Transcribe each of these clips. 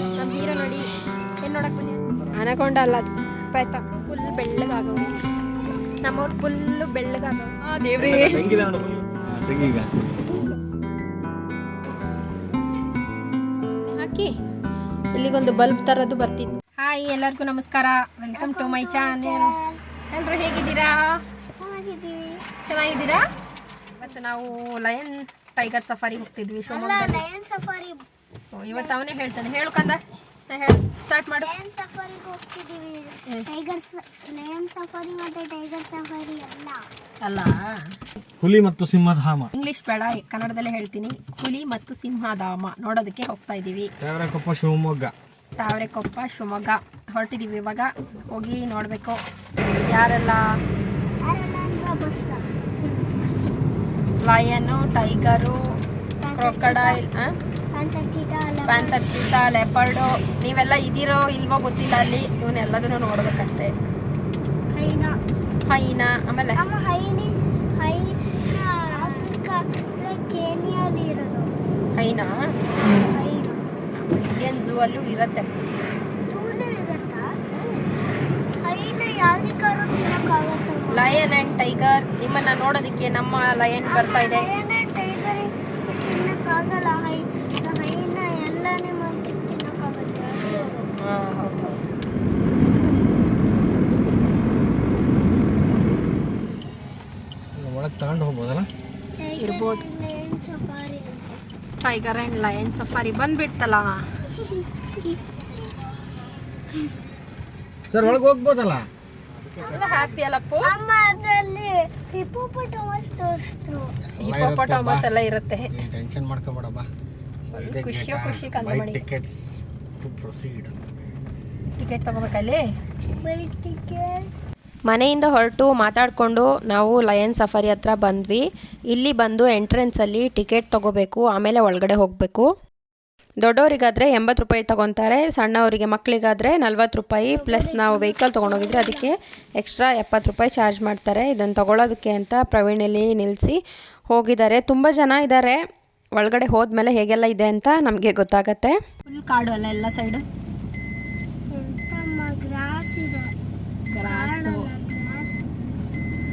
ನಮ್ಮ ಹೀರೋ ನೋಡಿ ಏನು ನೋಡಕ್ ಬಂದಿ ಅನಕೊಂಡ ಅಲ್ಲ ಆಯ್ತಾ? ಫುಲ್ ಬೆಳ್ಳಗಾಗವೆ ನಮ್ಮವ್ರು ಫುಲ್ಲು ಬೆಳ್ಳಗಾಗವೆ ಆ ದೇವ್ರೇ. ಹಾಕಿ. ಇಲ್ಲಿಗೊಂದು ಬಲ್ಬ್ ತರದು ಬರ್ತಿತ್ತು ಹಾಯ್ ಎಲ್ಲರಿಗೂ ನಮಸ್ಕಾರ. ವೆಲ್ಕಮ್ ಟು ಮೈ ಚಾನೆಲ್ ಎಲ್ಲರೂ ಹೇಗಿದ್ದೀರಾ? ಚೆನ್ನಾಗಿದ್ದೀರಾ? ಇವತ್ತು ನಾವು ಲಯನ್ ಟೈಗರ್ ಸಫಾರಿ ಹೋಗ್ತಿದ್ವಿ ಶಿವಮೊಗ್ಗ ಲಯನ್ ಸಫಾರಿ ಇವತ್ತು ಅವನೇ ಹೇಳ್ತಾನೆ. ಹೇಳು ಕಂದ. ಸ್ಟಾರ್ಟ್ ಮಾಡು. ಲಯನ್ ಸಫಾರಿಗೆ ಹೋಗ್ತಿದ್ದೀವಿ ಟೈಗರ್ ಲಯನ್ ಸಫಾರಿ ಮತ್ತೆ ಟೈಗರ್ ಸಫಾರಿ ಎಲ್ಲ ಅಲ್ಲ. ಹುಲಿ ಮತ್ತು ಸಿಂಹಧಾಮ ಇಂಗ್ಲಿಷ್ ಬೇಡ ಕನ್ನಡದಲ್ಲೇ ಹೇಳ್ತೀನಿ. ಹುಲಿ ಮತ್ತು ಸಿಂಹಧಾಮ ನೋಡೋದಕ್ಕೆ ಹೋಗ್ತಾ ಇದ್ದೀವಿ. ತಾವರೆಕೊಪ್ಪ ಶಿವಮೊಗ್ಗ. ತಾವರೆಕೊಪ್ಪ ಶಿವಮೊಗ್ಗ. ಹೊರಟಿದ್ದೀವಿ ಇವಾಗ. ಹೋಗಿ ನೋಡಬೇಕು. ಯಾರೆಲ್ಲ? Lion bus lion tiger crocodile panther cheetah leopard ನೀವೆಲ್ಲ ಇದ್ದೀರೋ ಇಲ್ವೋ ಗೊತ್ತಿಲ್ಲ ಅಲ್ಲಿ ಇವನ್ನೆಲ್ಲದನ್ನು ನೋಡ್ಬೇಕಂತೆ. ಹೈನಾ. ಹೈನ ಆಮೇಲೆ? ಹೈನಾ ಇಂಡಿಯನ್ ಝೂ ಅಲ್ಲೂ ಇರತ್ತೆ. ಲಯನ್ ಅಂಡ್ ಟೈಗರ್ ನಿಮ್ಮನ್ನ ನೋಡೋದಕ್ಕೆ ನಮ್ಮ ಲಯನ್ ಬರ್ತಾ ಇದೆ ಟೈಗರ್ ತಿನ್ನಕ್ಕಾಗಲ್ಲ ಹೈ ಹೈನ ಎಲ್ಲನೇ ಮಾಡಿ ತಿನ್ನಕ್ಕಾಗತ್ತೆ ಹಾ, ಹೌದು ಒಳಗೆ ತಗೊಂಡು ಹೋಗ್ಬೋದಲ್ಲ? ಇರ್ಬೋದು. ಟೈಗರ್ ಆ್ಯಂಡ್ ಲಯನ್ ಸಫಾರಿ ಬಂದ್ಬಿಡ್ತಲ್ಲ. ಸರ್ ಒಳಗೆ ಹೋಗ್ಬೋದಲ್ಲ? ಎಲ್ಲ ಹ್ಯಾಪಿ ಅಲ್ಲಪ್ಪ ಅಮ್ಮ ಅದರಲ್ಲಿ ಹಿಪ್ಪೋಪಟಮಸ್ ತೋರಿಸಿದ್ರು ಹಿಪ್ಪೋಪಟಾಮಸ್ ಎಲ್ಲ ಇರುತ್ತೆ. ಟೆನ್ಷನ್ ಮಾಡ್ಕೊಬೇಡಪ್ಪ ಬಾ. ಖುಷಿ ಕಂದಮಣಿ ಟಿಕೆಟ್ಸ್ ಟು ಪ್ರೊಸೀಡ್ ಟಿಕೆಟ್ ತಗೋಬೇಕಲ್ಲಿ? ಟಿಕೆಟ್ ಮನೆಯಿಂದ ಹೊರಟು ಮಾತಾಡಿಕೊಂಡು ನಾವು ಲಯನ್ ಸಫಾರಿ ಹತ್ರ ಬಂದ್ವಿ. ಇಲ್ಲಿ ಬಂದು ಎಂಟ್ರೆನ್ಸಲ್ಲಿ ಟಿಕೆಟ್ ತಗೋಬೇಕು, ಆಮೇಲೆ ಒಳಗಡೆ ಹೋಗಬೇಕು. ದೊಡ್ಡವರಿಗಾದರೆ ಎಂಬತ್ತು ರೂಪಾಯಿ ತೊಗೊತಾರೆ, ಸಣ್ಣವರಿಗೆ ಮಕ್ಕಳಿಗಾದರೆ ನಲ್ವತ್ತು ರೂಪಾಯಿ ಪ್ಲಸ್ ನಾವು ವೆಹಿಕಲ್ ತೊಗೊಂಡೋಗಿದ್ರೆ ಅದಕ್ಕೆ ಎಕ್ಸ್ಟ್ರಾ ಎಪ್ಪತ್ತು ರೂಪಾಯಿ ಚಾರ್ಜ್ ಮಾಡ್ತಾರೆ. ಇದನ್ನು ತೊಗೊಳೋದಕ್ಕೆ ಅಂತ ಪ್ರವೀಣಲ್ಲಿ ನಿಲ್ಲಿಸಿ ಹೋಗಿದ್ದಾರೆ. ತುಂಬ ಜನ ಇದ್ದಾರೆ. ಒಳಗಡೆ ಹೋದ್ಮೇಲೆ ಹೇಗೆಲ್ಲ ಇದೆ ಅಂತ ನಮಗೆ ಗೊತ್ತಾಗತ್ತೆ. ಫುಲ್ ಕಾಡು ಅಲ್ಲ ಎಲ್ಲ ಸೈಡು ಎಂತಮ್ಮ ಗ್ರಾಸ್ ಇದೆ ಗ್ರಾಸು ಗ್ರಾಸ್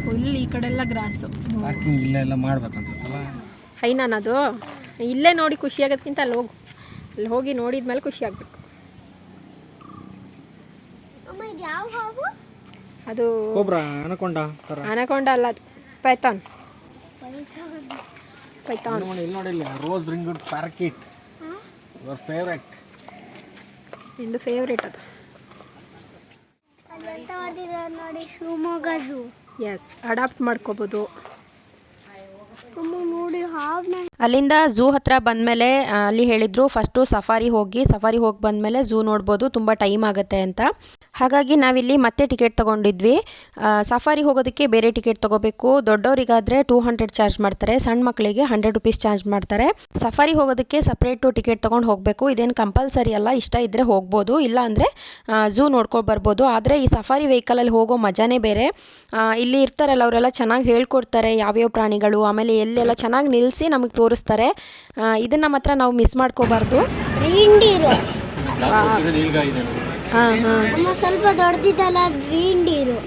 ಫುಲ್ ಈ ಕಡೆ ಎಲ್ಲ ಗ್ರಾಸು ಪಾರ್ಕಿಂಗ್ ಇಲ್ಲ ಎಲ್ಲ ಮಾಡ್ಬೇಕು ಅನ್ಸುತ್ತಲ್ಲ ಹೈನಾನದು ಇಲ್ಲೇ ನೋಡಿ ಖುಷಿ ಆಗೋದ್ಕಿಂತ ಅಲ್ಲಿ ಹೋಗು. ಅಲ್ಲಿ ಹೋಗಿ ನೋಡಿದ್ಮೇಲೆ ಖುಷಿ ಆಗಬೇಕು. ಅಮ್ಮ ಇದು ಯಾವ ಹಾವು? ಅದು ಕೋಬ್ರಾ ಅನಕೊಂಡ ಅನಕೊಂಡ ಅಲ್ಲ ಅದು. ಪೈಥಾನ್ ಪೈಥಾನ್ ಇಲ್ಲಿ ನೋಡಿ ಇಲ್ಲಿ ನೋಡಿ ಇಲ್ಲಿ rose ring parakeet your favourite ನಿಂದು ಫೇವ್ರೇಟ್ ಅದು. ನೋಡಿ ಶಿವಮೊಗ್ಗ ಝೂ ಎಸ್ ಅಡಾಪ್ಟ್ ಮಾಡ್ಕೋಬೋದು. ನೋಡಿ ಹಾವ್ನ ಅಲ್ಲಿಂದ ಝೂ ಹತ್ರ ಬಂದಮೇಲೆ ಅಲ್ಲಿ ಹೇಳಿದರು ಫಸ್ಟು ಸಫಾರಿ ಹೋಗಿ ಸಫಾರಿ ಹೋಗಿ ಬಂದಮೇಲೆ ಝೂ ನೋಡ್ಬೋದು, ತುಂಬ ಟೈಮ್ ಆಗುತ್ತೆ ಅಂತ. ಹಾಗಾಗಿ ನಾವಿಲ್ಲಿ ಮತ್ತೆ ಟಿಕೆಟ್ ತೊಗೊಂಡಿದ್ವಿ. ಸಫಾರಿ ಹೋಗೋದಕ್ಕೆ ಬೇರೆ ಟಿಕೆಟ್ ತೊಗೋಬೇಕು. ದೊಡ್ಡವರಿಗಾದರೆ ಟೂ ಹಂಡ್ರೆಡ್ ಚಾರ್ಜ್ ಮಾಡ್ತಾರೆ, ಸಣ್ಣ ಮಕ್ಕಳಿಗೆ ಹಂಡ್ರೆಡ್ ರುಪೀಸ್ ಚಾರ್ಜ್ ಮಾಡ್ತಾರೆ. ಸಫಾರಿ ಹೋಗೋದಕ್ಕೆ ಸಪ್ರೇಟು ಟಿಕೆಟ್ ತೊಗೊಂಡು ಹೋಗಬೇಕು. ಇದೇನು ಕಂಪಲ್ಸರಿ ಅಲ್ಲ, ಇಷ್ಟ ಇದ್ದರೆ ಹೋಗ್ಬೋದು. ಇಲ್ಲ ಅಂದರೆ ಝೂ ನೋಡ್ಕೊಂಡು ಬರ್ಬೋದು. ಆದರೆ ಈ ಸಫಾರಿ ವೆಹಿಕಲಲ್ಲಿ ಹೋಗೋ ಮಜಾನೇ ಬೇರೆ. ಇಲ್ಲಿ ಇರ್ತಾರಲ್ಲ, ಅವರೆಲ್ಲ ಚೆನ್ನಾಗಿ ಹೇಳ್ಕೊಡ್ತಾರೆ, ಯಾವ್ಯಾವ ಪ್ರಾಣಿಗಳು, ಆಮೇಲೆ ಎಲ್ಲೆಲ್ಲ ಚೆನ್ನಾಗಿ ನಿಲ್ಲಿಸಿ ನಮಗೆ ತೋರಿಸ್ತಾರೆ. ಇದನ್ನ ಮಾತ್ರ ನಾವು ಮಿಸ್ ಮಾಡ್ಕೋಬಾರ್ದು. ಸ್ವಲ್ಪ ದೊಡ್ಡದಿದ್ದಲ್ಲ ರೀಂಡೀರು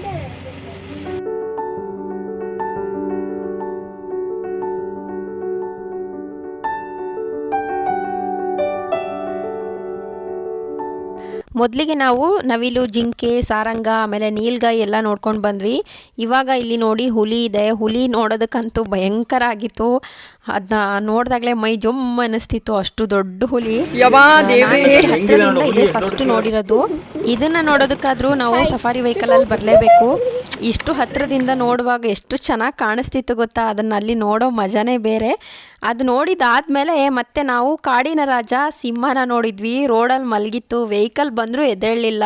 ಮೊದಲಿಗೆ ನಾವು ನವಿಲು ಜಿಂಕೆ ಸಾರಂಗ ಆಮೇಲೆ ನೀಲ್ಗಾಯಿ ಎಲ್ಲ ನೋಡ್ಕೊಂಡು ಬಂದ್ವಿ. ಇವಾಗ ಇಲ್ಲಿ ನೋಡಿ ಹುಲಿ ಇದೆ. ಹುಲಿ ನೋಡೋದಕ್ಕಂತೂ ಭಯಂಕರ ಆಗಿತ್ತು. ಅದನ್ನ ನೋಡಿದಾಗಲೇ ಮೈ ಜೊಮ್ ಅನ್ನಿಸ್ತಿತ್ತು. ಅಷ್ಟು ದೊಡ್ಡ ಹುಲಿ. ಹತ್ತಿರದಿಂದ ಇದೆ. ಫಸ್ಟ್ ನೋಡಿರೋದು. ಇದನ್ನ ನೋಡೋದಕ್ಕಾದ್ರೂ ನಾವು ಸಫಾರಿ ವೆಹಿಕಲ್ ಅಲ್ಲಿ ಬರಲೇಬೇಕು. ಇಷ್ಟು ಹತ್ರದಿಂದ ನೋಡುವಾಗ ಎಷ್ಟು ಚೆನ್ನಾಗಿ ಕಾಣಿಸ್ತಿತ್ತು ಗೊತ್ತಾ? ಅದನ್ನ ಅಲ್ಲಿ ನೋಡೋ ಮಜಾನೇ ಬೇರೆ. ಅದು ನೋಡಿದಾದ್ಮೇಲೆ ಮತ್ತೆ ನಾವು ಕಾಡಿನ ರಾಜ ಸಿಂಹನ ನೋಡಿದ್ವಿ. ರೋಡಲ್ಲಿ ಮಲಗಿತ್ತು. ವೆಹಿಕಲ್ ಬಂದರೂ ಎದ್ದೇಳಲಿಲ್ಲ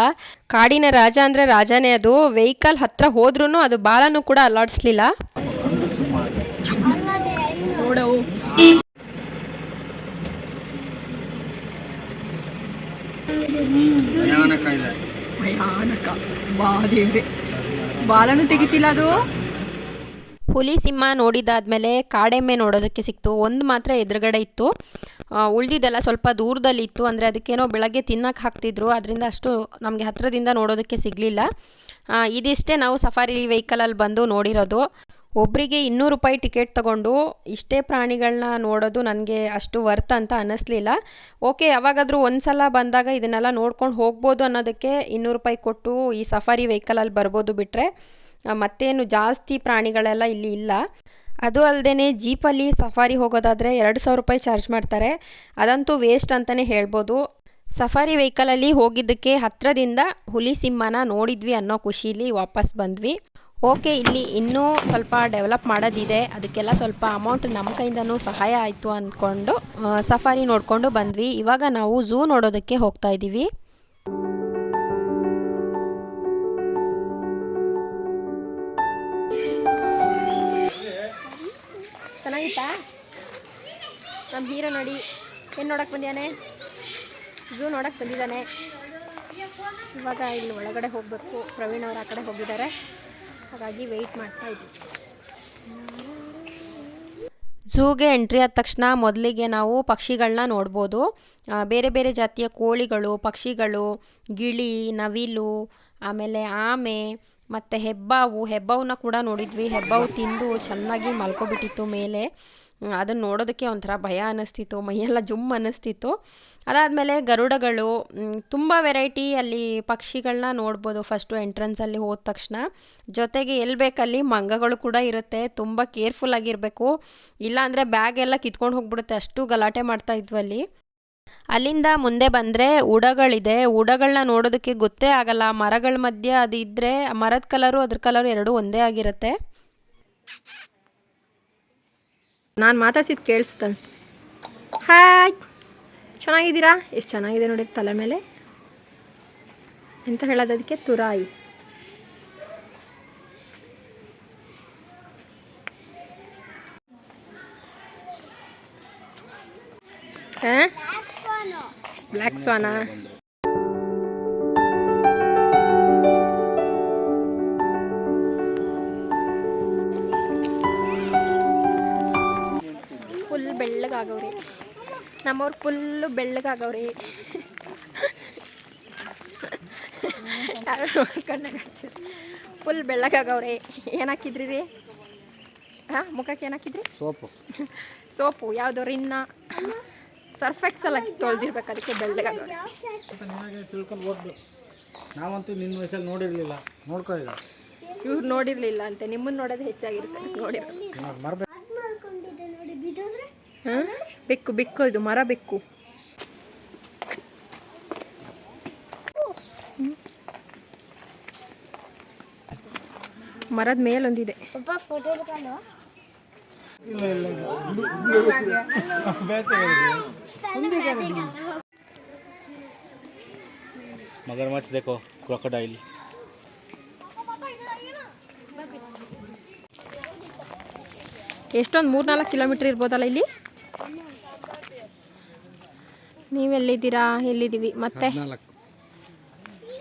ಕಾಡಿನ ರಾಜ ಅಂದರೆ ರಾಜನೇ ಅದು. ವೆಹಿಕಲ್ ಹತ್ರ ಹೋದ್ರೂ ಅದು ಬಾಲನೂ ಕೂಡ ಅಲ್ಲಾಡಿಸ್ಲಿಲ್ಲ. ಭಯಾನಕ ಬಾಲನು ತೆಗಿತಿಲ್ಲ ಅದು? ಹುಲಿ ಸಿಂಹ ನೋಡಿದಾದ್ಮೇಲೆ ಕಾಡೆಮ್ಮೆ ನೋಡೋದಕ್ಕೆ ಸಿಕ್ತು. ಒಂದು ಮಾತ್ರ ಎದುರುಗಡೆ ಇತ್ತು. ಉಳ್ದಿದ್ದಲ್ಲ ಸ್ವಲ್ಪ ದೂರದಲ್ಲಿ ಇತ್ತು. ಅಂದರೆ ಅದಕ್ಕೇನೋ ಬೆಳಗ್ಗೆ ತಿನ್ನಕ್ಕೆ ಹಾಕ್ತಿದ್ರು. ಅದರಿಂದ ಅಷ್ಟು ನಮಗೆ ಹತ್ತಿರದಿಂದ ನೋಡೋದಕ್ಕೆ ಸಿಗಲಿಲ್ಲ. ಇದಿಷ್ಟೇ ನಾವು ಸಫಾರಿ ವೆಹಿಕಲಲ್ಲಿ ಬಂದು ನೋಡಿರೋದು. ಒಬ್ಬರಿಗೆ ಇನ್ನೂರು ರೂಪಾಯಿ ಟಿಕೆಟ್ ತಗೊಂಡು ಇಷ್ಟೇ ಪ್ರಾಣಿಗಳನ್ನ ನೋಡೋದು ನನಗೆ ಅಷ್ಟು ವರ್ತ್ ಅಂತ ಅನ್ನಿಸ್ಲಿಲ್ಲ. ಓಕೆ, ಯಾವಾಗಾದರೂ ಒಂದು ಸಲ ಬಂದಾಗ ಇದನ್ನೆಲ್ಲ ನೋಡ್ಕೊಂಡು ಹೋಗ್ಬೋದು ಅನ್ನೋದಕ್ಕೆ ಇನ್ನೂರು ರೂಪಾಯಿ ಕೊಟ್ಟು ಈ ಸಫಾರಿ ವೆಹಿಕಲಲ್ಲಿ ಬರ್ಬೋದು ಬಿಟ್ಟರೆ ಮತ್ತೇನು ಜಾಸ್ತಿ ಪ್ರಾಣಿಗಳೆಲ್ಲ ಇಲ್ಲಿ ಇಲ್ಲ. ಅದು ಅಲ್ಲದೆ ಜೀಪಲ್ಲಿ ಸಫಾರಿ ಹೋಗೋದಾದರೆ ಎರಡು ಸಾವಿರ ರೂಪಾಯಿ ಚಾರ್ಜ್ ಮಾಡ್ತಾರೆ. ಅದಂತೂ ವೇಸ್ಟ್ ಅಂತಲೇ ಹೇಳ್ಬೋದು. ಸಫಾರಿ ವೆಹಿಕಲಲ್ಲಿ ಹೋಗಿದ್ದಕ್ಕೆ ಹತ್ತಿರದಿಂದ ಹುಲಿ ಸಿಂಹನ ನೋಡಿದ್ವಿ ಅನ್ನೋ ಖುಷೀಲಿ ವಾಪಸ್ ಬಂದ್ವಿ. ಓಕೆ, ಇಲ್ಲಿ ಇನ್ನೂ ಸ್ವಲ್ಪ ಡೆವಲಪ್ ಮಾಡೋದಿದೆ. ಅದಕ್ಕೆಲ್ಲ ಸ್ವಲ್ಪ ಅಮೌಂಟ್ ನಮ್ಮ ಕೈಯಿಂದನೂ ಸಹಾಯ ಆಯಿತು ಅಂದ್ಕೊಂಡು ಸಫಾರಿ ನೋಡಿಕೊಂಡು ಬಂದ್ವಿ. ಇವಾಗ ನಾವು ಝೂ ನೋಡೋದಕ್ಕೆ ಹೋಗ್ತಾ ಇದ್ದೀವಿ ಚೆನ್ನಾಗಿತ್ತಾ? ನಮ್ಮ ಹೀರೋ ನೋಡಿ. ಏನು ನೋಡಕ್ಕೆ ಬಂದಿದ್ದಾನೆ? ಝೂ ನೋಡಕ್ಕೆ ಬಂದಿದ್ದಾನೆ. ಇವಾಗ ಇಲ್ಲಿ ಒಳಗಡೆ ಹೋಗಬೇಕು. ಪ್ರವೀಣ್ ಅವರು ಆ ಕಡೆ ಹೋಗಿದ್ದಾರೆ. ಹಾಗಾಗಿ ವೆಯ್ಟ್ ಮಾಡ್ತಾ ಇದ್ವಿ. ಝೂಗೆ ಎಂಟ್ರಿ ಆದ ತಕ್ಷಣ ಮೊದಲಿಗೆ ನಾವು ಪಕ್ಷಿಗಳನ್ನ ನೋಡ್ಬೋದು. ಬೇರೆ ಬೇರೆ ಜಾತಿಯ ಕೋಳಿಗಳು, ಪಕ್ಷಿಗಳು, ಗಿಳಿ, ನವಿಲು, ಆಮೇಲೆ ಆಮೆ ಮತ್ತು ಹೆಬ್ಬಾವು, ಹೆಬ್ಬಾವನ್ನ ಕೂಡ ನೋಡಿದ್ವಿ. ಹೆಬ್ಬಾವು ತಿಂದು ಚೆನ್ನಾಗಿ ಮಲ್ಕೊಬಿಟ್ಟಿತ್ತು ಮೇಲೆ. ಅದನ್ನು ನೋಡೋದಕ್ಕೆ ಒಂಥರ ಭಯ ಅನ್ನಿಸ್ತಿತ್ತು ಮೈಯೆಲ್ಲ ಜುಮ್ ಅನ್ನಿಸ್ತಿತ್ತು ಅದಾದಮೇಲೆ ಗರುಡಗಳು ತುಂಬ ವೆರೈಟಿ ಅಲ್ಲಿ ಪಕ್ಷಿಗಳನ್ನ ನೋಡ್ಬೋದು ಫಸ್ಟು ಎಂಟ್ರೆನ್ಸಲ್ಲಿ ಹೋದ ತಕ್ಷಣ. ಜೊತೆಗೆ ಎಲ್ಲಿ ಬೇಕಲ್ಲಿ ಮಂಗಗಳು ಕೂಡ ಇರುತ್ತೆ, ತುಂಬ ಕೇರ್ಫುಲ್ ಆಗಿರಬೇಕು. ಇಲ್ಲಾಂದರೆ ಬ್ಯಾಗ್ ಎಲ್ಲ ಕಿತ್ಕೊಂಡು ಹೋಗ್ಬಿಡುತ್ತೆ, ಅಷ್ಟು ಗಲಾಟೆ ಮಾಡ್ತಾ ಇದ್ವು ಅಲ್ಲಿ. ಅಲ್ಲಿಂದ ಮುಂದೆ ಬಂದರೆ ಉಡಗಳಿದೆ. ಉಡಗಳನ್ನ ನೋಡೋದಕ್ಕೆ ಗೊತ್ತೇ ಆಗಲ್ಲ. ಮರಗಳ ಮಧ್ಯೆ ಅದು ಇದ್ದರೆ ಮರದ ಕಲರು, ಅದ್ರ ಕಲರು ಎರಡು ಒಂದೇ ಆಗಿರುತ್ತೆ. ನಾನು ಮಾತಾಡ್ಸಿದ್ದು ಕೇಳಿಸ್ತು ಅನ್ಸ್ತು. ಹಾಯ್ ಚೆನ್ನಾಗಿದ್ದೀರಾ? ಎಷ್ಟು ಚೆನ್ನಾಗಿದೆ ನೋಡಿ ತಲೆ ಮೇಲೆ. ಎಂತ ಹೇಳೋದಕ್ಕೆ ತುರಾಯಿ. ಹಾಂ? ಬ್ಲ್ಯಾಕ್ ಸ್ವಾನಾ ಫುಲ್ ಬೆಳ್ಳಗಾಗವ್ರಿ. ನಮ್ಮವ್ರು ಫುಲ್ಲು ಬೆಳ್ಳಗಾಗವ್ರಿ. ಕಣ್ಣಾಗ ಫುಲ್ ಬೆಳ್ಳಗಾಗವ್ರಿ. ಏನಾಕಿದ್ರಿ ಹಾಕಿದ್ರಿ ರೀ ಹಾಂ ಮುಖಕ್ಕೆ ಏನಾಕಿದ್ರಿ? ಹಾಕಿದ್ರಿ ಸೋಪು. ಸೋಪು ಯಾವುದು ರಿನ್ನ. ಸರ್ಫೆಕ್ಸ್ ಹಾಕಿ ತೊಳೆದಿರ್ಬೇಕು ಅದಕ್ಕೆ ನಿಮಗೆ ತಿಳ್ಕೊಂಡು ನಾವಂತೂ ನಿನ್ನ ವಯಸ್ಸಲ್ಲಿ ನೋಡಿರಲಿಲ್ಲ. ನೋಡ್ಕೋ ಈಗ. ಇವ್ರು ನೋಡಿರ್ಲಿಲ್ಲ ಅಂತ ನಿಮ್ಮನ್ನ ನೋಡೋದು ಹೆಚ್ಚಾಗಿರುತ್ತೆ ನೋಡಿರ ಮರಬೇಕು. ನೋಡಿ ಹಾಂ? ಬೆಕ್ಕು ಬೆಕ್ಕು ಇದು ಮರ ಬೆಕ್ಕು. ಮರದ ಮೇಲೊಂದಿದೆ. ಇಲ್ಲ ಇಲ್ಲ मगरमच्छ देखो क्रोकोडाइल ಎಷ್ಟೊಂದು ಮೂರು ನಾಲ್ಕು ಕಿಲೋಮೀಟ್ರ್ ಇರ್ಬೋದಲ್ಲ ಇಲ್ಲಿ ನೀವೆಲ್ಲಿದ್ದೀರಾ ಎಲ್ಲಿದ್ದೀವಿ ಮತ್ತೆ ನಾಲ್ಕು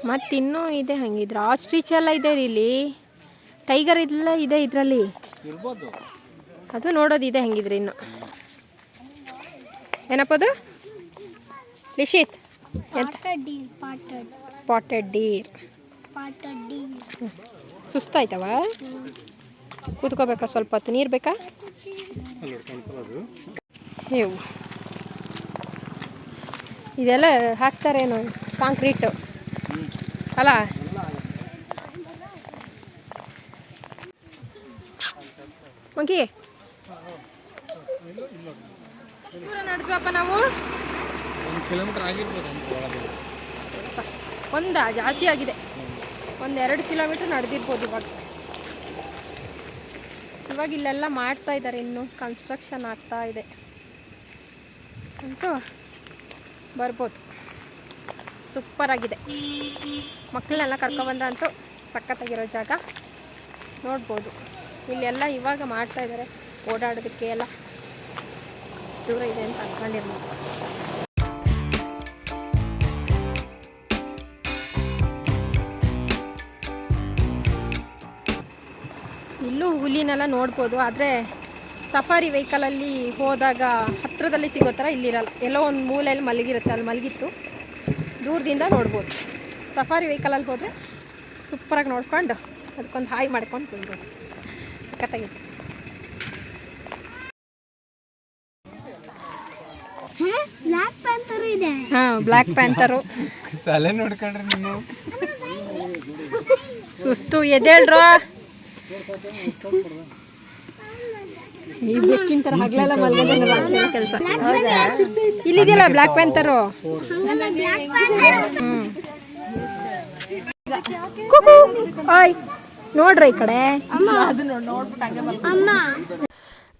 ಮತ್ತಿನ್ನೂ ಇದೆ ಹಂಗಿದ್ರೆ ಆಸ್ಟ್ರಿಚ್ ಎಲ್ಲ ಇದೆ ರೀ ಇಲ್ಲಿ ಟೈಗರ್ ಇಲ್ಲ ಇದೆ ಇದರಲ್ಲಿ ಇರ್ಬೋದು ಅದು ನೋಡೋದಿದೆ ಹೆಂಗಿದ್ರೆ ಇನ್ನು. ಏನಪ್ಪ ಅದು? ಲಿಶಿತ್ spotted spotted spotted deer spotted deer ಸುಸ್ತಾಯ್ತವ? ಕೂತ್ಕೋಬೇಕಾ ಸ್ವಲ್ಪ ಹೊತ್ತು? ನೀರು ಬೇಕಾ? ನೀವು ಇದೆಲ್ಲ ಹಾಕ್ತಾರೇನು ಕಾಂಕ್ರೀಟು. ಅಲ್ಲ? ಮಂಕಿ. ದೂರ ನಡೆದ್ವಪ್ಪ ನಾವು? ಒಂದು ಕಿಲೋಮೀಟರ್ ಆಗಿರ್ಬೋದು ಒಂದ? ಜಾಸ್ತಿ ಆಗಿದೆ. ಒಂದು ಎರಡು ಕಿಲೋಮೀಟರ್ ನಡೆದಿರ್ಬೋದು ಇವಾಗ. ಇವಾಗ ಇಲ್ಲೆಲ್ಲ ಮಾಡ್ತಾ ಇದ್ದಾರೆ ಇನ್ನು ಕನ್ಸ್ಟ್ರಕ್ಷನ್ ಆಗ್ತಾ ಇದೆ. ಅಂತೂ ಬರ್ಬೋದು. ಸೂಪರ್ ಆಗಿದೆ. ಮಕ್ಕಳನ್ನೆಲ್ಲ ಕರ್ಕೊಬಂದ್ರೆ ಅಂತೂ ಸಖತ್ತಾಗಿರೋ ಜಾಗ. ನೋಡ್ಬೋದು. ಇಲ್ಲೆಲ್ಲ ಇವಾಗ ಮಾಡ್ತಾ ಇದ್ದಾರೆ ಓಡಾಡೋದಕ್ಕೆ ಎಲ್ಲ. ದೂರ ಇದೆ ಅಂತ ಅಂದ್ಕೊಂಡಿರ್ಬೋದು ಇಲ್ಲೂ ಹುಲಿನೆಲ್ಲ ನೋಡ್ಬೋದು, ಆದರೆ ಸಫಾರಿ ವೆಹಿಕಲಲ್ಲಿ ಹೋದಾಗ ಹತ್ತಿರದಲ್ಲಿ ಸಿಗೋ ಥರ ಇಲ್ಲಿರಲ್ಲ. ಎಲ್ಲೋ ಒಂದು ಮೂಲೆಯಲ್ಲಿ ಮಲಗಿರುತ್ತೆ, ಅಲ್ಲಿ ಮಲಗಿತ್ತು. ದೂರದಿಂದ ನೋಡ್ಬೋದು. ಸಫಾರಿ ವೆಹಿಕಲಲ್ಲಿ ಹೋದರೆ ಸೂಪರಾಗಿ ನೋಡ್ಕೊಂಡು ಅದಕ್ಕೊಂದು ಹಾಯ್ ಮಾಡ್ಕೊಂಡು ತಿನ್ಬೋದು ಸಖತ್ತಾಗಿತ್ತು ಬ್ಲ್ಯಾಕ್ ಪ್ಯಾಂತರು ಇದೆ ಹಾಂ ಬ್ಲ್ಯಾಕ್ ಪ್ಯಾಂತರು ತಲೆ ನೋಡ್ಕೊಂಡ್ರಿ ನೀನು ಸುಸ್ತು ಎದ್ದೇಳ್ರ. ಈ ಬೆಕ್ಕಿನ ತರ ಹಗಲೆಲ್ಲ ಮಲ್ಗದೆ ಕೆಲಸ. ಇಲ್ಲಿದೆಯಲ್ಲ ಬ್ಲ್ಯಾಕ್ ಪ್ಯಾಂತರು ಹ್ಮ್. ಆಯ್ ನೋಡ್ರಿ ಈ ಕಡೆ. ಅಮ್ಮ.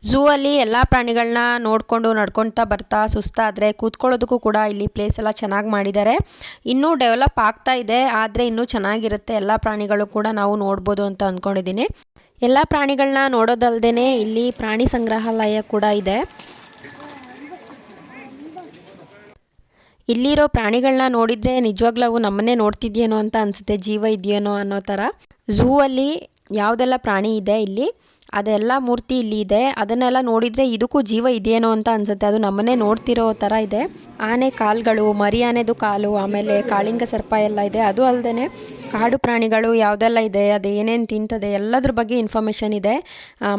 ಝೂ ಅಲ್ಲಿ ಎಲ್ಲ ಪ್ರಾಣಿಗಳನ್ನ ನೋಡಿಕೊಂಡು ನಡ್ಕೊಳ್ತಾ ಬರ್ತಾ ಸುಸ್ತಾದರೆ ಕೂತ್ಕೊಳ್ಳೋದಕ್ಕೂ ಕೂಡ ಇಲ್ಲಿ ಪ್ಲೇಸ್ ಎಲ್ಲ ಚೆನ್ನಾಗಿ ಮಾಡಿದ್ದಾರೆ. ಇನ್ನೂ ಡೆವಲಪ್ ಆಗ್ತಾ ಇದೆ, ಆದರೆ ಇನ್ನೂ ಚೆನ್ನಾಗಿರುತ್ತೆ. ಎಲ್ಲ ಪ್ರಾಣಿಗಳು ಕೂಡ ನಾವು ನೋಡ್ಬೋದು ಅಂತ ಅಂದ್ಕೊಂಡಿದ್ದೀನಿ ಎಲ್ಲ ಪ್ರಾಣಿಗಳನ್ನ ನೋಡೋದಲ್ದೇ ಇಲ್ಲಿ ಪ್ರಾಣಿ ಸಂಗ್ರಹಾಲಯ ಕೂಡ ಇದೆ. ಇಲ್ಲಿರೋ ಪ್ರಾಣಿಗಳನ್ನ ನೋಡಿದರೆ ನಿಜವಾಗ್ಲೂ ನಮ್ಮನ್ನೇ ನೋಡ್ತಿದ್ಯೇನೋ ಅಂತ ಅನಿಸುತ್ತೆ, ಜೀವ ಇದೆಯೇನೋ ಅನ್ನೋ ಥರ. ಝೂ ಅಲ್ಲಿ ಯಾವುದೆಲ್ಲ ಪ್ರಾಣಿ ಇದೆ ಇಲ್ಲಿ? ಅದೆಲ್ಲ ಮೂರ್ತಿ ಇಲ್ಲಿ ಇದೆ ಅದನ್ನೆಲ್ಲ ನೋಡಿದರೆ ಇದಕ್ಕೂ ಜೀವ ಇದೆಯೇನೋ ಅಂತ ಅನಿಸುತ್ತೆ. ಅದು ನಮ್ಮನ್ನೇ ನೋಡ್ತಿರೋ ಥರ ಇದೆ. ಆನೆ ಕಾಲುಗಳು ಮರಿ ಆನೆದು ಕಾಲು, ಆಮೇಲೆ ಕಾಳಿಂಗ ಸರ್ಪ ಎಲ್ಲ ಇದೆ. ಅದು ಅಲ್ಲದೆ ಕಾಡು ಪ್ರಾಣಿಗಳು ಯಾವುದೆಲ್ಲ ಇದೆ, ಅದು ಏನೇನು ತಿಂತದೆ, ಎಲ್ಲದ್ರ ಬಗ್ಗೆ ಇನ್ಫಾರ್ಮೇಷನ್ ಇದೆ.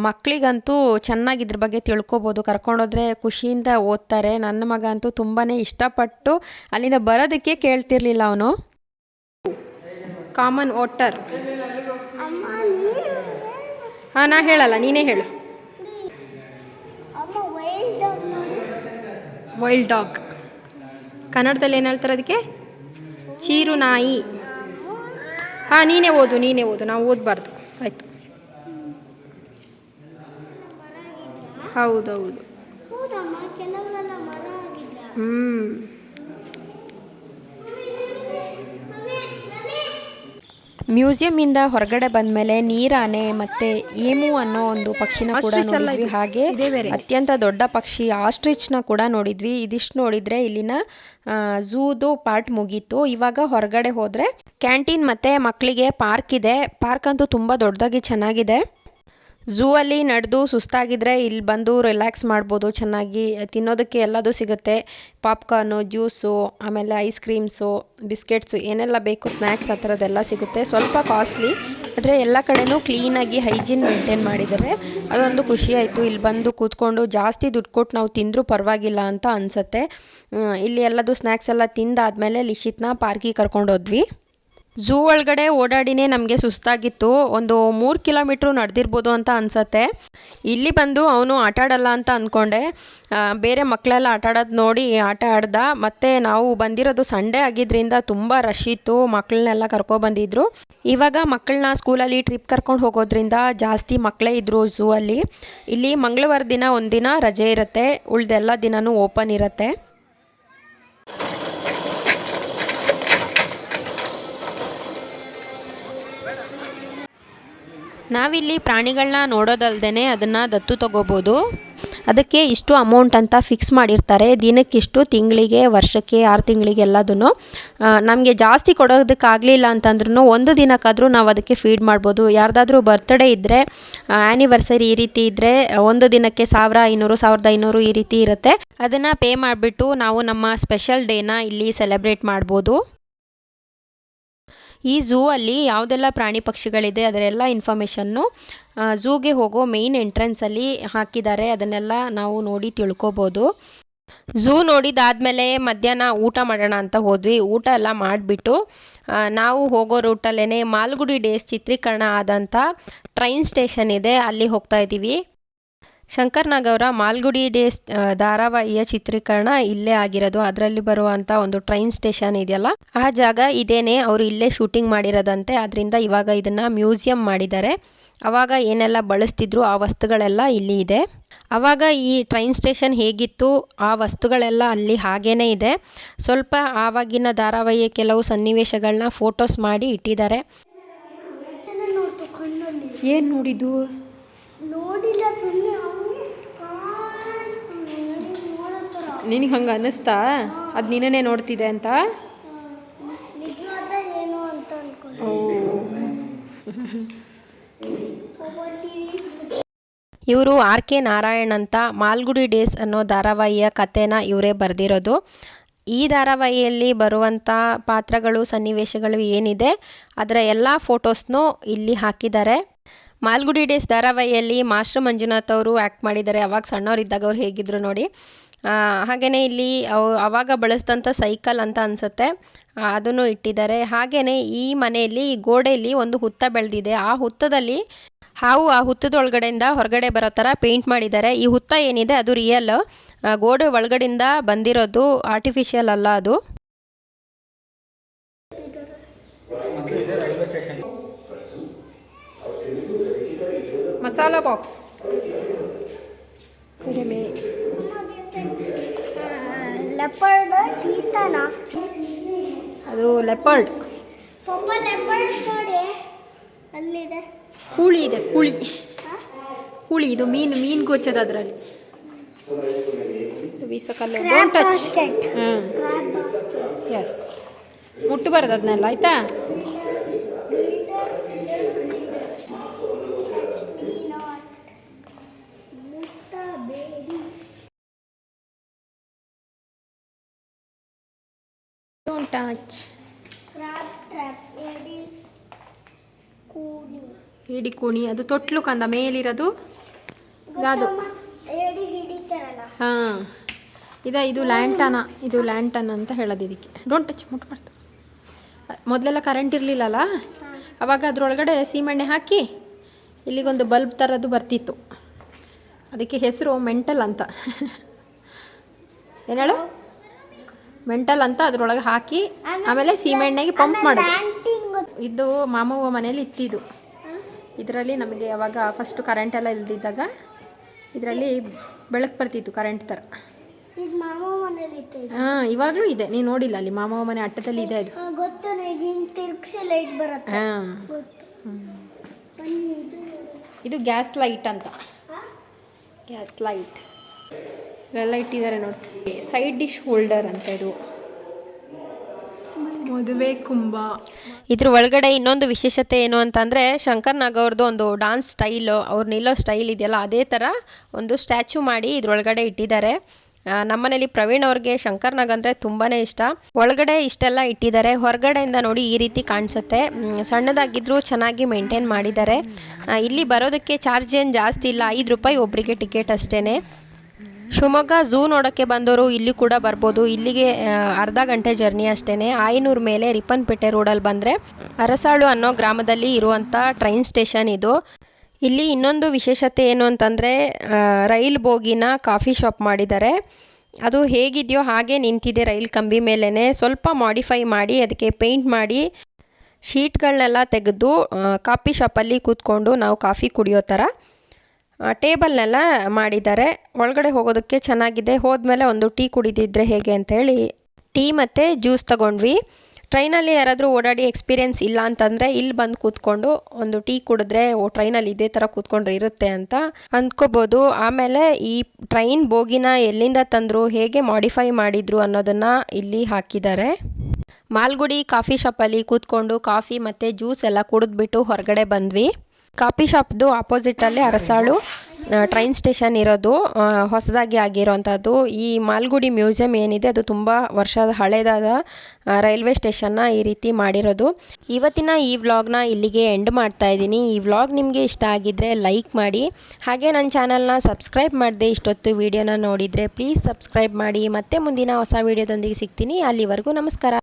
ಮಕ್ಕಳಿಗಂತೂ ಚೆನ್ನಾಗಿ ಇದ್ರ ಬಗ್ಗೆ ತಿಳ್ಕೊಬೋದು. ಕರ್ಕೊಂಡೋದ್ರೆ ಖುಷಿಯಿಂದ ಓದ್ತಾರೆ. ನನ್ನ ಮಗ ಅಂತೂ ತುಂಬಾ ಇಷ್ಟಪಟ್ಟು ಅಲ್ಲಿಂದ ಬರೋದಕ್ಕೆ ಕೇಳ್ತಿರ್ಲಿಲ್ಲ ಅವನು. Common water. ಹಾಂ ನಾ ಹೇಳಲ್ಲ ನೀನೇ ಹೇಳು. ವೈಲ್ಡ್ ಡಾಗ್ ಕನ್ನಡದಲ್ಲಿ ಏನು ಹೇಳ್ತಾರೆ ಅದಕ್ಕೆ? ಚೀರು ನಾಯಿ. ಹಾಂ ನೀನೇ ಓದು ನೀನೇ ಓದು ನಾವು ಓದಬಾರ್ದು. ಆಯಿತು. ಹೌದೌದು. ಹ್ಞೂ ಮ್ಯೂಸಿಯಂನಿಂದ ಹೊರಗಡೆ ಬಂದಮೇಲೆ ನೀರಾನೆ ಮತ್ತೆ ಏಮು ಅನ್ನೋ ಒಂದು ಪಕ್ಷಿನ ಕೂಡ ನೋಡಿದ್ವಿ. ಹಾಗೆ ಅತ್ಯಂತ ದೊಡ್ಡ ಪಕ್ಷಿ ಆಸ್ಟ್ರಿಚ್ನ ಕೂಡ ನೋಡಿದ್ವಿ. ಇದಿಷ್ಟು ನೋಡಿದ್ರೆ ಇಲ್ಲಿನ ಝೂದು ಪಾರ್ಟ್ ಮುಗೀತು. ಇವಾಗ ಹೊರಗಡೆ ಹೋದ್ರೆ ಕ್ಯಾಂಟೀನ್ ಮತ್ತೆ ಮಕ್ಕಳಿಗೆ ಪಾರ್ಕ್ ಇದೆ. ಪಾರ್ಕ್ ಅಂತೂ ತುಂಬಾ ದೊಡ್ಡದಾಗಿ ಚೆನ್ನಾಗಿದೆ. ಝೂ ಅಲ್ಲಿ ನಡೆದು ಸುಸ್ತಾಗಿದ್ರೆ ಇಲ್ಲಿ ಬಂದು ರಿಲ್ಯಾಕ್ಸ್ ಮಾಡ್ಬೋದು ಚೆನ್ನಾಗಿ, ತಿನ್ನೋದಕ್ಕೆ ಎಲ್ಲದೂ ಸಿಗುತ್ತೆ. ಪಾಪ್ಕಾರ್ನು, ಜ್ಯೂಸು, ಆಮೇಲೆ ಐಸ್ ಕ್ರೀಮ್ಸು, ಬಿಸ್ಕೆಟ್ಸು, ಏನೆಲ್ಲ ಬೇಕು, ಸ್ನ್ಯಾಕ್ಸ್ ಆ ಥರದ್ದೆಲ್ಲ ಸಿಗುತ್ತೆ. ಸ್ವಲ್ಪ ಕಾಸ್ಟ್ಲಿ, ಆದರೆ ಎಲ್ಲ ಕಡೆನೂ ಕ್ಲೀನಾಗಿ ಹೈಜೀನ್ ಮೇಂಟೈನ್ ಮಾಡಿದ್ದಾರೆ. ಅದೊಂದು ಖುಷಿ ಆಯಿತು. ಇಲ್ಲಿ ಬಂದು ಕೂತ್ಕೊಂಡು ಜಾಸ್ತಿ ದುಡ್ಡು ಕೊಟ್ಟು ನಾವು ತಿಂದರೂ ಪರವಾಗಿಲ್ಲ ಅಂತ ಅನಿಸುತ್ತೆ. ಇಲ್ಲಿ ಎಲ್ಲದು ಸ್ನ್ಯಾಕ್ಸ್ ಎಲ್ಲ ತಿಂದಾದಮೇಲೆ ಲಿಶಿತ್ನ ಪಾರ್ಕಿಗೆ ಕರ್ಕೊಂಡು ಹೋದ್ವಿ ಝೂ ಒಳಗಡೆ ಓಡಾಡಿನೇ ನಮಗೆ ಸುಸ್ತಾಗಿತ್ತು. ಒಂದು ಮೂರು ಕಿಲೋಮೀಟ್ರು ನಡೆದಿರ್ಬೋದು ಅಂತ ಅನಿಸುತ್ತೆ. ಇಲ್ಲಿ ಬಂದು ಅವನು ಆಟ ಆಡಲ್ಲ ಅಂತ ಅಂದ್ಕೊಂಡೆ ಬೇರೆ ಮಕ್ಕಳೆಲ್ಲ ಆಟ ಆಡೋದು ನೋಡಿ ಆಟ ಆಡ್ದ. ಮತ್ತು ನಾವು ಬಂದಿರೋದು ಸಂಡೇ ಆಗಿದ್ದರಿಂದ ತುಂಬ ರಶ್ ಇತ್ತು. ಮಕ್ಕಳನ್ನೆಲ್ಲ ಕರ್ಕೊಬಂದಿದ್ರು ಇವಾಗ ಮಕ್ಕಳನ್ನ ಸ್ಕೂಲಲ್ಲಿ ಟ್ರಿಪ್ ಕರ್ಕೊಂಡು ಹೋಗೋದ್ರಿಂದ ಜಾಸ್ತಿ ಮಕ್ಕಳೇ ಇದ್ದರು ಝೂ ಅಲ್ಲಿ. ಇಲ್ಲಿ ಮಂಗಳವಾರ ದಿನ ಒಂದಿನ ರಜೆ ಇರುತ್ತೆ. ಉಳಿದೆಲ್ಲ ದಿನವೂ ಓಪನ್ ಇರುತ್ತೆ. ನಾವಿಲ್ಲಿ ಪ್ರಾಣಿಗಳನ್ನ ನೋಡೋದಲ್ದೇ ಅದನ್ನು ದತ್ತು ತಗೋಬೋದು. ಅದಕ್ಕೆ ಇಷ್ಟು ಅಮೌಂಟ್ ಅಂತ ಫಿಕ್ಸ್ ಮಾಡಿರ್ತಾರೆ. ದಿನಕ್ಕಿಷ್ಟು ತಿಂಗಳಿಗೆ, ವರ್ಷಕ್ಕೆ, ಆರು ತಿಂಗಳಿಗೆ ಎಲ್ಲದೂ ನಮಗೆ ಜಾಸ್ತಿ ಕೊಡೋದಕ್ಕಾಗಲಿಲ್ಲ ಅಂತಂದ್ರೂ ಒಂದು ದಿನಕ್ಕಾದರೂ ನಾವು ಅದಕ್ಕೆ ಫೀಡ್ ಮಾಡ್ಬೋದು. ಯಾರ್ದಾದ್ರೂ ಬರ್ತ್ಡೇ ಇದ್ದರೆ ಆ್ಯನಿವರ್ಸರಿ ಈ ರೀತಿ ಇದ್ದರೆ ಒಂದು ದಿನಕ್ಕೆ ಸಾವಿರ ಐನೂರು, ಸಾವಿರದ ಐನೂರು ಈ ರೀತಿ ಇರುತ್ತೆ. ಅದನ್ನು ಪೇ ಮಾಡಿಬಿಟ್ಟು ನಾವು ನಮ್ಮ ಸ್ಪೆಷಲ್ ಡೇನ ಇಲ್ಲಿ ಸೆಲೆಬ್ರೇಟ್ ಮಾಡ್ಬೋದು. ಈ ಝೂ ಅಲ್ಲಿ ಯಾವುದೆಲ್ಲ ಪ್ರಾಣಿ ಪಕ್ಷಿಗಳಿದೆ, ಅದರೆಲ್ಲ ಇನ್ಫಾರ್ಮೇಷನ್ನು ಝೂಗೆ ಹೋಗೋ ಮೇಯ್ನ್ ಎಂಟ್ರೆನ್ಸಲ್ಲಿ ಹಾಕಿದ್ದಾರೆ. ಅದನ್ನೆಲ್ಲ ನಾವು ನೋಡಿ ತಿಳ್ಕೊಬೋದು. ಝೂ ನೋಡಿದಾದಮೇಲೆ ಮಧ್ಯಾಹ್ನ ಊಟ ಮಾಡೋಣ ಅಂತ ಹೋದ್ವಿ. ಊಟ ಎಲ್ಲ ಮಾಡಿಬಿಟ್ಟು ನಾವು ಹೋಗೋ ರೂಟಲ್ಲೇ ಮಾಲ್ಗುಡಿ ಡೇಸ್ ಚಿತ್ರೀಕರಣ ಆದಂಥ ಟ್ರೈನ್ ಸ್ಟೇಷನ್ ಇದೆ. ಅಲ್ಲಿ ಹೋಗ್ತಾ ಇದ್ದೀವಿ. ಶಂಕರ್ ನಾಗ್ ಅವರ ಮಾಲ್ಗುಡಿ ಡೇಸ್ ಧಾರಾವಾಹಿಯ ಚಿತ್ರೀಕರಣ ಇಲ್ಲೇ ಆಗಿರೋದು. ಅದರಲ್ಲಿ ಬರುವಂಥ ಒಂದು ಟ್ರೈನ್ ಸ್ಟೇಷನ್ ಇದೆಯಲ್ಲ ಆ ಜಾಗ ಇದೇನೆ ಅವರು ಇಲ್ಲೇ ಶೂಟಿಂಗ್ ಮಾಡಿರೋದಂತೆ. ಅದರಿಂದ ಇವಾಗ ಇದನ್ನು ಮ್ಯೂಸಿಯಂ ಮಾಡಿದ್ದಾರೆ. ಅವಾಗ ಏನೆಲ್ಲ ಬಳಸ್ತಿದ್ರು ಆ ವಸ್ತುಗಳೆಲ್ಲ ಇಲ್ಲಿ ಇದೆ. ಅವಾಗ ಈ ಟ್ರೈನ್ ಸ್ಟೇಷನ್ ಹೇಗಿತ್ತು ಆ ವಸ್ತುಗಳೆಲ್ಲ ಅಲ್ಲಿ ಹಾಗೇನೇ ಇದೆ. ಸ್ವಲ್ಪ ಆವಾಗಿನ ಧಾರಾವಾಹಿಯ ಕೆಲವು ಸನ್ನಿವೇಶಗಳನ್ನ ಫೋಟೋಸ್ ಮಾಡಿ ಇಟ್ಟಿದ್ದಾರೆ. ಏನು ನೋಡಿದ್ದು? ನೋಡಿಲ್ಲ ಸುಮ್ಮನೆ ನೋಡೋ ಥರ ನಿನಗೆ ಹಂಗೆ ಅನ್ನಿಸ್ತಾ? ಅದು ನಿನ್ನೇ ನೋಡ್ತಿದೆ ಅಂತ? ನಿಜವಾದ ಏನು ಅಂತ ಅನ್ಕೊಂಡು. ಇವರು ಆರ್ ಕೆ ನಾರಾಯಣ್ ಅಂತ ಮಾಲ್ಗುಡಿ ಡೇಸ್ ಅನ್ನೋ ಧಾರಾವಾಹಿಯ ಕಥೆನ ಇವರೇ ಬರೆದಿರೋದು. ಈ ಧಾರಾವಾಹಿಯಲ್ಲಿ ಬರುವಂಥ ಪಾತ್ರಗಳು ಸನ್ನಿವೇಶಗಳು ಏನಿದೆ ಅದರ ಎಲ್ಲ ಫೋಟೋಸ್ನೂ ಇಲ್ಲಿ ಹಾಕಿದ್ದಾರೆ. ಮಾಲ್ಗುಡಿ ಡೇಸ್ ಧಾರಾವಾಹಿಯಲ್ಲಿ ಮಾಸ್ಟರ್ ಮಂಜುನಾಥ್ ಅವರು ಆ್ಯಕ್ಟ್ ಮಾಡಿದ್ದಾರೆ. ಅವಾಗ ಸಣ್ಣವರಿದ್ದಾಗ ಅವ್ರು ಹೇಗಿದ್ರು ನೋಡಿ. ಹಾಗೆಯೇ ಇಲ್ಲಿ ಅವು ಅವಾಗ ಬಳಸಿದಂಥ ಸೈಕಲ್ ಅಂತ ಅನಿಸುತ್ತೆ. ಅದನ್ನು ಇಟ್ಟಿದ್ದಾರೆ. ಹಾಗೆಯೇ ಈ ಮನೆಯಲ್ಲಿ ಗೋಡೆಯಲ್ಲಿ ಒಂದು ಹುತ್ತ ಬೆಳೆದಿದೆ. ಆ ಹುತ್ತದಲ್ಲಿ ಹಾವು ಆ ಹುತ್ತದೊಳಗಡೆಯಿಂದ ಹೊರಗಡೆ ಬರೋ ಥರ ಪೇಂಟ್ ಮಾಡಿದ್ದಾರೆ. ಈ ಹುತ್ತ ಏನಿದೆ ಅದು ರಿಯಲ್ ಗೋಡೆ ಒಳಗಡೆಯಿಂದ ಬಂದಿರೋದು ಆರ್ಟಿಫಿಷಿಯಲ್ ಅಲ್ಲ ಅದು. ಮಸಾಲಾ ಬಾಕ್ಸ್. ಲೆಪರ್ಡ್ ಚೀತಾನ? ಅದು ಲೆಪರ್ಡ್. ಪಪ್ಪ ಲೆಪರ್ಡ್ ನೋಡಿ ಅಲ್ಲಿದೆ. ಕೂಳಿ ಇದೆ ಕೂಳಿ. ಕೂಳಿ ಇದು ಮೀನು ಮೀನು ಗೊಚ್ಚದ ಅದರಲ್ಲಿ. ಬೀಸಕಲ್ಲು ಡೋಂಟ್ ಟಚ್ ಹ್ಞೂ ಎಸ್ ಮುಟ್ಟಬಾರ್ದು ಅದನ್ನೆಲ್ಲ ಆಯಿತಾ? ಟಚ್ ಹಿಡಿ ಕೋಣಿ ಅದು ತೊಟ್ಲು ಕಂದ ಮೇಲಿರೋದು ಅದು ಹಾಂ. ಇದ ಇದು ಲ್ಯಾಂಟನ ಇದು ಲ್ಯಾಂಟನ್ ಅಂತ ಹೇಳೋದು ಇದಕ್ಕೆ. ಡೋಂಟ್ ಟಚ್ ಮುಟ್ಬಾರ್ದು ಮೊದಲೆಲ್ಲ ಕರೆಂಟ್ ಇರಲಿಲ್ಲಲ್ಲ? ಅವಾಗ ಅದರೊಳಗಡೆ ಸೀಮೆಣ್ಣೆ ಹಾಕಿ ಇಲ್ಲಿಗೊಂದು ಬಲ್ಬ್ ಥರದ್ದು ಬರ್ತಿತ್ತು. ಅದಕ್ಕೆ ಹೆಸರು ಮೆಂಟಲ್ ಅಂತ. ಏನು ಹೇಳು? ಮೆಂಟಲ್ ಅಂತ ಅದ್ರೊಳಗೆ ಹಾಕಿ ಆಮೇಲೆ ಸೀಮೆಣ್ಣೆಗೆ ಪಂಪ್ ಮಾಡೋದು. ಇದು ಮಾಮವ್ವ ಮನೇಲಿ ಇತ್ತಿದ್ದು ಇದರಲ್ಲಿ ನಮಗೆ ಯಾವಾಗ ಫಸ್ಟು ಕರೆಂಟ್ ಎಲ್ಲ ಇಲ್ದಿದ್ದಾಗ ಇದರಲ್ಲಿ ಬೆಳಕು ಬರ್ತಿತ್ತು ಕರೆಂಟ್ ಥರ. ಹಾಂ ಇವಾಗಲೂ ಇದೆ. ನೀವು ನೋಡಿಲ್ಲ ಅಲ್ಲಿ ಮಾಮವ್ವ ಮನೆ ಅಟ್ಟದಲ್ಲಿ ಇದೆ ಅದು. ಹಾಂ ಇದು. ಗ್ಯಾಸ್ ಲೈಟ್ ಅಂತ. ಗ್ಯಾಸ್ ಲೈಟ್ ಇವೆಲ್ಲ ಇಟ್ಟಿದ್ದಾರೆ ನೋಡಿ. ಸೈಡ್ ಡಿಶ್ ಹೋಲ್ಡರ್ ಅಂತ ಇದು. ಮದುವೆ ಕುಂಭ. ಇದ್ರ ಒಳಗಡೆ ಇನ್ನೊಂದು ವಿಶೇಷತೆ ಏನು ಅಂತಂದರೆ ಶಂಕರ್ ನಾಗ್ ಅವ್ರದ್ದು ಒಂದು ಡಾನ್ಸ್ ಸ್ಟೈಲು ಅವ್ರು ನಿಲ್ಲೋ ಸ್ಟೈಲ್ ಇದೆಯಲ್ಲ ಅದೇ ಥರ ಒಂದು ಸ್ಟ್ಯಾಚು ಮಾಡಿ ಇದ್ರೊಳಗಡೆ ಇಟ್ಟಿದ್ದಾರೆ. ನಮ್ಮನೇಲಿ ಪ್ರವೀಣ್ ಅವ್ರಿಗೆ ಶಂಕರ್ ನಾಗ್ ಅಂದರೆ ತುಂಬಾ ಇಷ್ಟ. ಒಳಗಡೆ ಇಷ್ಟೆಲ್ಲ ಇಟ್ಟಿದ್ದಾರೆ. ಹೊರಗಡೆಯಿಂದ ನೋಡಿ ಈ ರೀತಿ ಕಾಣಿಸುತ್ತೆ. ಸಣ್ಣದಾಗಿದ್ದರೂ ಸಣ್ಣದಾಗಿದ್ರೂ ಚೆನ್ನಾಗಿ ಮೇಂಟೈನ್ ಮಾಡಿದ್ದಾರೆ. ಇಲ್ಲಿ ಬರೋದಕ್ಕೆ ಚಾರ್ಜ್ ಏನು ಜಾಸ್ತಿ ಇಲ್ಲ. ಐದು ರೂಪಾಯಿ ಒಬ್ಬರಿಗೆ ಟಿಕೆಟ್ ಅಷ್ಟೇ ಶಿವಮೊಗ್ಗ ಝೂ ನೋಡೋಕ್ಕೆ ಬಂದವರು ಇಲ್ಲಿ ಕೂಡ ಬರ್ಬೋದು. ಇಲ್ಲಿಗೆ ಅರ್ಧ ಗಂಟೆ ಜರ್ನಿ ಅಷ್ಟೇ ಆಯನೂರು ಮೇಲೆ ರಿಪ್ಪನ್ಪೇಟೆ ರೋಡಲ್ಲಿ ಬಂದರೆ ಅರಸಾಳು ಅನ್ನೋ ಗ್ರಾಮದಲ್ಲಿ ಇರುವಂಥ ಟ್ರೈನ್ ಸ್ಟೇಷನ್ ಇದು. ಇಲ್ಲಿ ಇನ್ನೊಂದು ವಿಶೇಷತೆ ಏನು ಅಂತಂದರೆ ರೈಲ್ ಬೋಗಿನ ಕಾಫಿ ಶಾಪ್ ಮಾಡಿದ್ದಾರೆ. ಅದು ಹೇಗಿದೆಯೋ ಹಾಗೆ ನಿಂತಿದೆ ರೈಲ್ ಕಂಬಿ ಮೇಲೇ ಸ್ವಲ್ಪ ಮಾಡಿಫೈ ಮಾಡಿ, ಅದಕ್ಕೆ ಪೇಂಟ್ ಮಾಡಿ ಶೀಟ್ಗಳನ್ನೆಲ್ಲ ತೆಗೆದು ಕಾಫಿ ಶಾಪಲ್ಲಿ ಕೂತ್ಕೊಂಡು ನಾವು ಕಾಫಿ ಕುಡಿಯೋ ಥರ ಟೇಬಲ್ನೆಲ್ಲ ಮಾಡಿದ್ದಾರೆ. ಒಳಗಡೆ ಹೋಗೋದಕ್ಕೆ ಚೆನ್ನಾಗಿದೆ. ಹೋದ್ಮೇಲೆ ಒಂದು ಟೀ ಕುಡಿದಿದ್ರೆ ಹೇಗೆ ಅಂತೇಳಿ ಟೀ ಮತ್ತು ಜ್ಯೂಸ್ ತಗೊಂಡ್ವಿ. ಟ್ರೈನಲ್ಲಿ ಯಾರಾದರೂ ಓಡಾಡಿ ಎಕ್ಸ್ಪೀರಿಯೆನ್ಸ್ ಇಲ್ಲ ಅಂತಂದರೆ ಇಲ್ಲಿ ಬಂದು ಕೂತ್ಕೊಂಡು ಒಂದು ಟೀ ಕುಡಿದ್ರೆ, ಓ, ಟ್ರೈನಲ್ಲಿ ಇದೇ ಥರ ಕೂತ್ಕೊಂಡ್ರೆ ಇರುತ್ತೆ ಅಂತ ಅಂದ್ಕೋಬೋದು. ಆಮೇಲೆ ಈ ಟ್ರೈನ್ ಬೋಗಿನ ಎಲ್ಲಿಂದ ತಂದರು, ಹೇಗೆ ಮಾಡಿಫೈ ಮಾಡಿದ್ರು ಅನ್ನೋದನ್ನು ಇಲ್ಲಿ ಹಾಕಿದ್ದಾರೆ. ಮಾಲ್ಗುಡಿ ಕಾಫಿ ಶಾಪಲ್ಲಿ ಕೂತ್ಕೊಂಡು ಕಾಫಿ ಮತ್ತು ಜ್ಯೂಸ್ ಎಲ್ಲ ಕುಡಿದ್ಬಿಟ್ಟು ಹೊರಗಡೆ ಬಂದ್ವಿ. ಕಾಫಿ ಶಾಪ್ದು ಆಪೋಸಿಟಲ್ಲೇ ಅರಸಾಳು ಟ್ರೈನ್ ಸ್ಟೇಷನ್ ಇರೋದು ಹೊಸದಾಗಿ ಆಗಿರೋವಂಥದ್ದು ಈ ಮಾಲ್ಗುಡಿ ಮ್ಯೂಸಿಯಂ ಏನಿದೆ, ಅದು ತುಂಬ ವರ್ಷದ ಹಳೇದಾದ ರೈಲ್ವೆ ಸ್ಟೇಷನ್ನ ಈ ರೀತಿ ಮಾಡಿರೋದು. ಇವತ್ತಿನ ಈ ವ್ಲಾಗ್ನ ಇಲ್ಲಿಗೆ ಎಂಡ್ ಮಾಡ್ತಾ ಇದ್ದೀನಿ. ಈ ವ್ಲಾಗ್ ನಿಮಗೆ ಇಷ್ಟ ಆಗಿದ್ದರೆ ಲೈಕ್ ಮಾಡಿ, ಹಾಗೆ ನನ್ನ ಚಾನಲ್ನ ಸಬ್ಸ್ಕ್ರೈಬ್ ಮಾಡಿದೆ ಇಷ್ಟೊತ್ತು ವೀಡಿಯೋನ ನೋಡಿದರೆ, ಪ್ಲೀಸ್ ಸಬ್ಸ್ಕ್ರೈಬ್ ಮಾಡಿ. ಮತ್ತೆ ಮುಂದಿನ ಹೊಸ ವೀಡಿಯೋದೊಂದಿಗೆ ಸಿಗ್ತೀನಿ. ಅಲ್ಲಿವರೆಗೂ ನಮಸ್ಕಾರ.